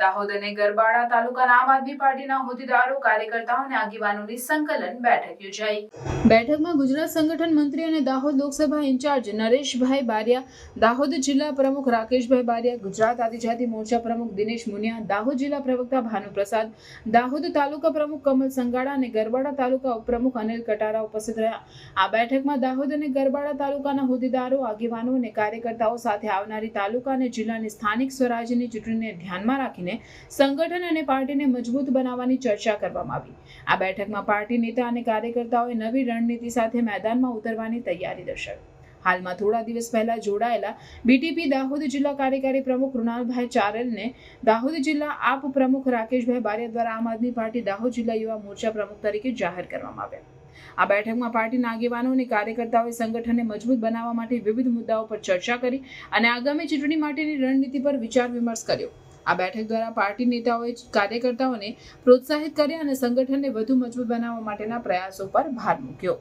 દાહોદ અને ગરબાડા તાલુકાના આમ આદમી પાર્ટીના હોદ્દેદારો કાર્યકર્તાઓ અને આગેવાનોની સંકલન બેઠક યોજાઈ. બેઠકમાં ગુજરાત સંગઠન મંત્રી અને દાહોદ લોકસભા ઇન્ચાર્જ નરેશભાઈ બારિયા, દાહોદ જિલ્લા પ્રમુખ રાકેશભાઈ બારિયા, ગુજરાત આદિજાતિ મોરચા પ્રમુખ દિનેશ મુનિયા, દાહોદ જિલ્લા પ્રવક્તા ભાનુપ્રસાદ દાહોદ તાલુકા પ્રમુખ કમલ સંગાડા અને ગરબાડા તાલુકા ઉપપ્રમુખ અનિલ કટારા ઉપસ્થિત રહ્યા. આ બેઠકમાં દાહોદ અને ગરબાડા તાલુકાના હોદ્દેદારો, આગેવાનો અને કાર્યકર્તાઓ સાથે આવનારી તાલુકા અને જિલ્લાની સ્થાનિક સ્વરાજ્યની ચૂંટણીને ધ્યાનમાં રાખીને સંગઠન અને પાર્ટીને મજબૂત બનાવવાની ચર્ચા કરવામાં આવી. આ બેઠકમાં પાર્ટી નેતા અને કાર્યકર્તાઓએ નવી રણનીતિ સાથે મેદાનમાં ઉતરવાની તૈયારી દર્શાવી. હાલમાં થોડા દિવસ પહેલા જોડાયેલા બીટીપી દાહોદ જિલ્લા કાર્યકારી પ્રમુખ કૃણાલભાઈ ચારેલને દાહોદ જિલ્લા આપ પ્રમુખ રાકેશભાઈ બારિયા દ્વારા આમ આદમી પાર્ટી દાહોદ જિલ્લા યુવા મોરચા પ્રમુખ તરીકે જાહેર કરવામાં આવ્યા. આ બેઠકમાં પાર્ટીના આગેવાનો અને કાર્યકર્તાઓએ સંગઠનને મજબૂત બનાવવા માટે વિવિધ મુદ્દાઓ પર ચર્ચા કરી અને આગામી ચૂંટણી માટેની રણનીતિ પર વિચાર વિમર્શ કર્યો. આ બેઠક દ્વારા પાર્ટી નેતાઓએ કાર્યકર્તાઓને પ્રોત્સાહિત કર્યા અને સંગઠનને વધુ મજબૂત બનાવવા માટેના પ્રયાસો પર ભાર મૂક્યો.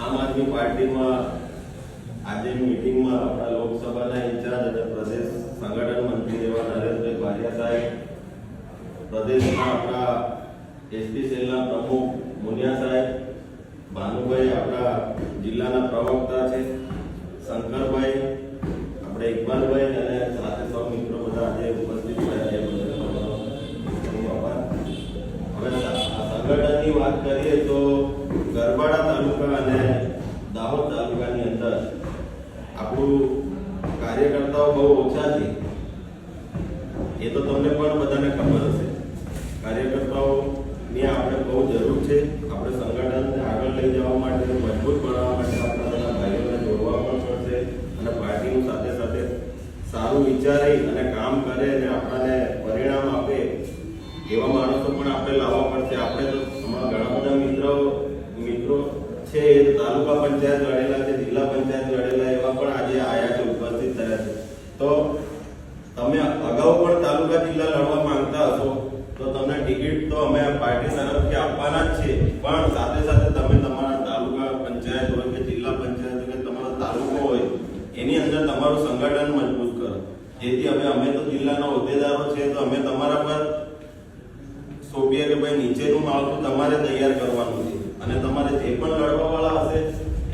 આમ આદમી પાર્ટીમાં આજે મીટિંગમાં આપણા લોકસભાના ઇન્ચાર્જ અને પ્રદેશ સંગઠન મંત્રી એવા નરેશભાઈ બારિયા સાહેબ પ્રદેશમાં આપણા એસટી સેલના પ્રમુખ મુનિયા સાહેબ, ભાનુભાઈ આપણા જિલ્લાના પ્રવક્તા છે, શંકરભાઈ આપણે ઇકબાલભાઈ અને સાથે સૌ મિત્રો બધા આજે ઉપસ્થિત સંગઠનની વાત કરીએ તો ગરબાડા તાલુકા અને દાહોદ તાલુકાની અંદર આપણું કાર્યકર્તાઓ બહુ ઓછા છે. એ તો તમને પણ બધાને ખબર હશે. કાર્યકર્તાઓની આપણે બહુ જરૂર છે. આપણે સંગઠનને આગળ લઈ જવા માટે મજબૂત બનાવવા માટે આપણા બધા ભાઈઓને જોડવા પણ પડશે અને પાર્ટીનું સાથે સાથે સારું વિચારી અને કામ કરે અને આપણને પરિણામ આપે, એવા માણસો પણ આપણે લાવવા પડશે. આપણે તો અમારા ઘણા બધા મિત્રો મિત્રો છે, એ તાલુકા પંચાયત લડેલા છે, જિલ્લા પંચાયત લડેલા, એવા પણ આજે આયા છે, ઉપસ્થિત થયા છે. તો તમે અગાઉ પણ તાલુકા, જિલ્લા લડવા માંગતા હશો, તો તમને ટિકિટ તો અમે પાર્ટી તરફથી આપવાના જ છે, પણ સાથે સાથે તમે તમારા તાલુકા પંચાયત હોય કે જિલ્લા પંચાયત હોય કે તમારો તાલુકો હોય એની અંદર તમારું સંગઠન મજબૂત કરો જેથી હવે અમે તો જિલ્લાના હોદ્દેદારો છે, તો અમે તમારા પર સોંપીએ કે ભાઈ નીચેનું માળખું તમારે તૈયાર કરવાનું છે. અને તમારે જે પણ લડવાવાળા હશે,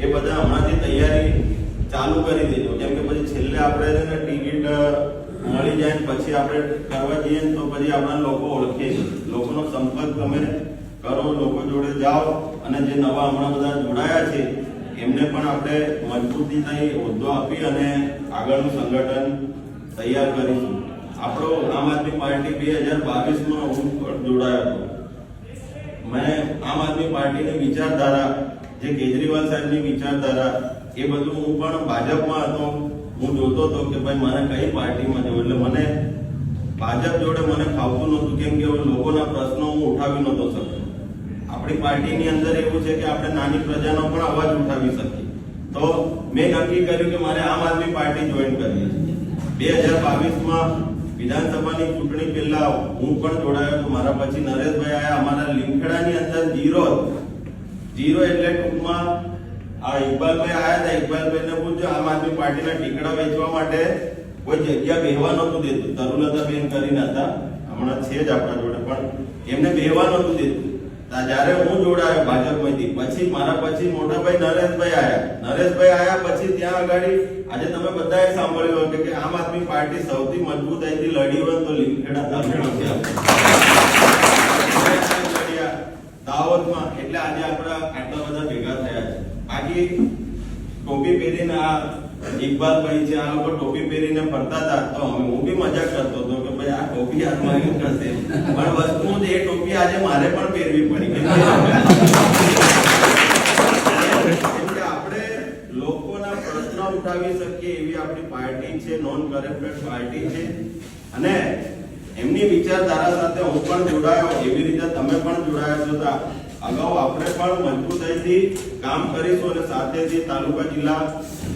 એ બધા હમણાંથી તૈયારી ચાલુ કરી દેજો કેમ કે પછી છેલ્લે આપણે છે ને ટિકિટ મળી જાય ને પછી આપણે કરવા જઈએ ને તો પછી આપણા લોકો ઓળખે લોકોનો સંપર્ક તમે કરો, લોકો જોડે જાઓ અને જે નવા હમણાં બધા જોડાયા છે, એમને પણ આપણે મજબૂતીથી હોદ્દો આપી અને આગળનું સંગઠન તૈયાર કરીશું. આપણો આમ આદમી પાર્ટી બે હજાર બાવીસમાં હું પણ જોડાયો હતો. મેં આમ આદમી પાર્ટીની વિચારધારા, જે કેજરીવાલ સાહેબની વિચારધારા, એ બધું હું પણ ભાજપમાં હતો. હું જોતો હતો કે ભાઈ મને કઈ પાર્ટીમાં જવું? એટલે મને ભાજપ જોડે મને ફાવતું નહોતું, કેમ કે લોકોના પ્રશ્નો હું ઉઠાવી નહોતો શકતો આપણી પાર્ટીની અંદર એવું છે કે આપણે નાની પ્રજાનો પણ અવાજ ઉઠાવી શકીએ. તો મેં નક્કી કર્યું કે મારે આમ આદમી પાર્ટી જોઈન કરવી છે બે હજાર બાવીસમાં વિધાનસભાની ચૂંટણી પહેલા હું પણ જોડાયો હતો મારા પછી નરેશભાઈ આયા. અમારા લીમખેડાની અંદર જીરો. જીરો એટલે ટૂંકમાં આ ઇકબાલભાઈ આયા હતા. ઇકબાલભાઈને પૂછ્યું આમ આદમી પાર્ટીના ટીકડા વેચવા માટે કોઈ જગ્યા બેહવા નહોતું દેતું. તરુલતાબેન કરીને હતા. હમણાં છે જ આપણા જોડે, પણ એમને બેહવા નહોતું દેતું. તા જ્યારે હું જોડાયો ભાજપમાંથી, પછી મારા પછી મોટાભાઈ નરેશભાઈ આયા. નરેશભાઈ આયા પછી ત્યાં આગળ આજે તમે બધાએ સાંભળ્યું હશે કે આમ આદમી પાર્ટી સૌથી મજબૂતાઈથી લડી હોય તો લીમખેડા દાહોદમાં, એટલે આજે આપણા આટલા બધા ભેગા થયા છે. બાકી ટોપી પહેરીને આ ઇકબાલભાઈ છે આ લોકો ટોપી પહેરીને ફરતા હતા, તો અમે હું બી મજાક કરતો હતો કે ભાઈ, આ ટોપી હાથમાં મારી કરશે પણ વસ્તુ એ ટોપી આજે મારે પણ પહેરવી પડી. આપણે લોકોના પ્રશ્ન ઉઠાવી શકીએ એવી આપણી પાર્ટી છે નોન કરપ્ટેડ પાર્ટી છે. અને એમની વિચારધારા સાથે હું પણ જોડાયો, એવી રીતે તમે પણ જોડાયા છો. અગાઉ આપણે પણ મજબૂતાઈથી કામ કરીશું અને સાથે જે તાલુકા જિલ્લા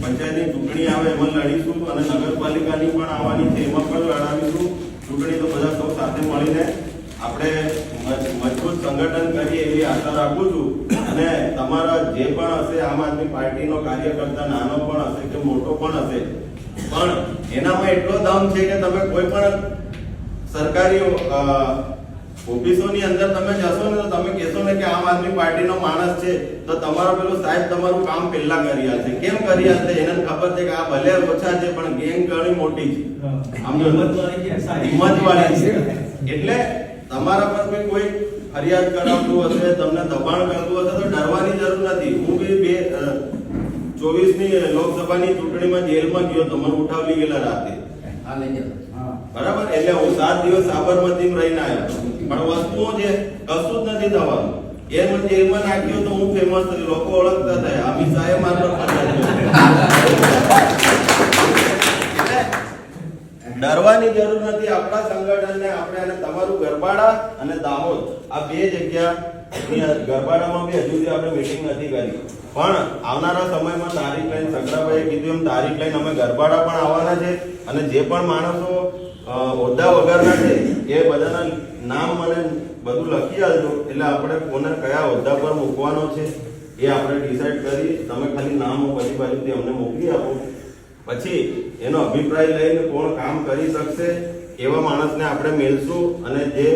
પંચાયતની ચૂંટણી આવે એમાં લડીશું અને નગરપાલિકાની પણ આવવાની છે, એમાં પણ લડાવીશું. ચૂંટણી તો બધા સૌ સાથે મળીને આપણે મજબૂત સંગઠન કરીએ એવી આશા રાખું છું. અને તમારા જે પણ હશે, આમ આદમી પાર્ટીનો કાર્યકર્તા નાનો પણ હશે કે મોટો પણ હશે, પણ એનામાં એટલો દમ છે કે તમે કોઈ પણ સરકારી ઓફિસોની અંદર તમે જશો ને તો તમે કહેશો ને કે આમ આદમી પાર્ટીનો માણસ છે તો તમારો પેલો સાહેબ તમારું કામ પહેલા કરી આપશે કેમ કરી આપશે એને ખબર છે કે આ ભલે ઓછા છે પણ ગેંગ ઘણી મોટી છે. આમ હિંમત વાળી છે. એટલે તમારા પર બી કોઈ ફરિયાદ કરાવતું હશે તમને દબાણ કરતું હશે તો ડરવાની જરૂર નથી. હું બી બે ચોવીસની લોકસભાની ચૂંટણીમાં જેલમાં ગયો તો મને ઉઠાવી ગયેલા રાતે. બરાબર? એટલે હું સાત દિવસ સાબરમતી રહીને આવ્યો પણ વસ્તુઓ છે કશું જ નથી થવાનું. એ મને જેલમાં નાખ્યું તો હું ફેમસ લોકો ઓળખતા થયા. અમિત શાહે. એટલે ડરવાની જરૂર નથી. આપણા સંગઠનને આપણે અને તમારું ગરબાડા અને દાહોદ, આ બે જગ્યા ગરબાડામાં બી હજુ સુધી આપણે મીટિંગ નથી કરી. પણ આવનારા સમયમાં તારીખ લઈને સંગ્રહભાઈએ કીધું એમ, તારીખ લઈને અમે ગરબાડા પણ આવવાના છે અને જે પણ માણસો હોદ્દા વગરના છે, એ બધાના નામ મને બધું લખી આપજો એટલે આપણે કોને કયા હોદ્દા પર મૂકવાનો છે, એ આપણે ડિસાઈડ કરી, તમે ખાલી નામ બધી બાજુથી અમને મોકલી આપો. પછી એનો અભિપ્રાય લઈને કોણ કામ કરી શકશે, એવા માણસને આપણે મેળશું અને જે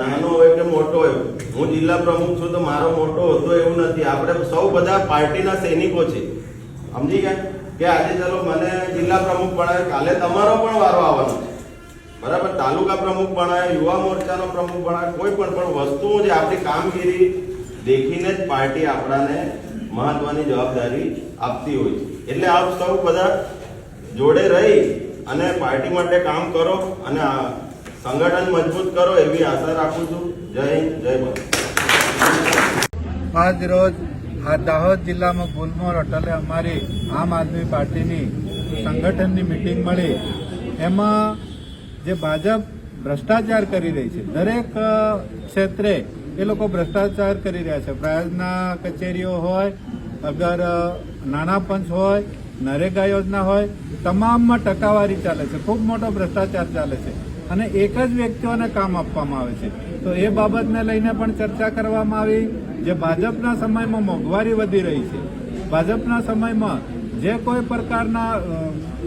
નાનો હોય કે મોટો હોય, હું જિલ્લા પ્રમુખ છું તો મારો મોટો હોદ્દો એવું નથી. આપણે સૌ બધા પાર્ટીના સૈનિકો છે. સમજી ગયા? કે આજે ચલો મને જિલ્લા પ્રમુખ બનાવે કાલે તમારો પણ વારો આવવાનો છે. બરાબર? તાલુકા પ્રમુખ ભણાય યુવા મોરચાનો પ્રમુખ ભણાય કોઈ પણ. પણ વસ્તુઓ જે આપણી કામગીરી દેખીને જ પાર્ટી આપણાને મહત્વની જવાબદારી આપતી હોય છે. એટલે આપ સૌ બધા જોડે રહી અને પાર્ટી માટે કામ કરો અને સંગઠન મજબૂત કરો એવી આશા રાખું છું. જય જય ભારત. આજ રોજ આ દાહોદ જિલ્લામાં ગુલમોર હોટલે અમારી આમ આદમી પાર્ટીની સંગઠનની મિટિંગ મળી. એમાં જે ભાજપ ભ્રષ્ટાચાર કરી રહી છે, દરેક ક્ષેત્રે એ લોકો ભ્રષ્ટાચાર કરી રહ્યા છે. પ્રયાજના કચેરીઓ હોય, અગર નાના પંચ હોય, નરેગા યોજના હોય, તમામમાં ટકાવારી ચાલે છે. ખૂબ મોટો ભ્રષ્ટાચાર ચાલે છે. અને એક જ વ્યક્તિઓને કામ આપવામાં આવે છે. તો એ બાબતને લઈને પણ ચર્ચા કરવામાં આવી જે ભાજપના સમયમાં મોંઘવારી વધી રહી છે. ભાજપના સમયમાં જે કોઈ પ્રકારના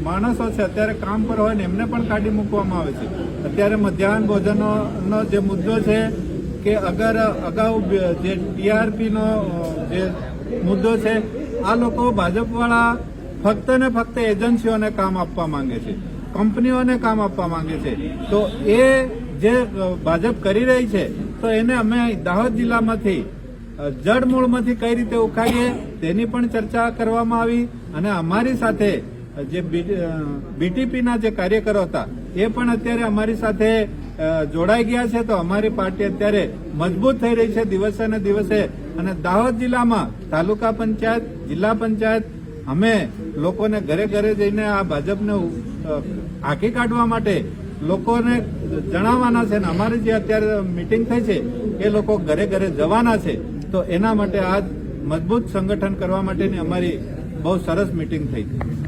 માણસો છે, અત્યારે કામ પર હોય ને, એમને પણ કાઢી મૂકવામાં આવે છે. અત્યારે મધ્યાહન ભોજનનો જે મુદ્દો છે કે અગર અગાઉ જે ટીઆરપીનો જે મુદ્દો છે, આ લોકો ભાજપવાળા ફક્ત ને ફક્ત એજન્સીઓને કામ આપવા માંગે છે, કંપનીઓને કામ આપવા માંગે છે. તો એ જે ભાજપ કરી રહી છે, તો એને અમે દાહોદ જિલ્લામાંથી જડમૂળમાંથી કઈ રીતે ઉખાડીએ તેની પણ ચર્ચા કરવામાં આવી અને અમારી સાથે જે બીટીપીના જે કાર્યકરો હતા, એ પણ અત્યારે અમારી સાથે જોડાઈ ગયા છે. તો અમારી પાર્ટી અત્યારે મજબૂત થઈ રહી છે દિવસે ને દિવસે. અને દાહોદ જિલ્લામાં તાલુકા પંચાયત, જિલ્લા પંચાયત, અમે લોકોને ઘરે ઘરે જઈને આ ભાજપને હાંકી કાઢવા માટે લોકોને જણાવવાના છે ને અમારી જે અત્યારે મિટિંગ થઈ છે, એ લોકો ઘરે ઘરે જવાના છે, તો એના માટે આજ મજબૂત સંગઠન કરવા માટેની અમારી બહુ સરસ મિટિંગ થઈ. છે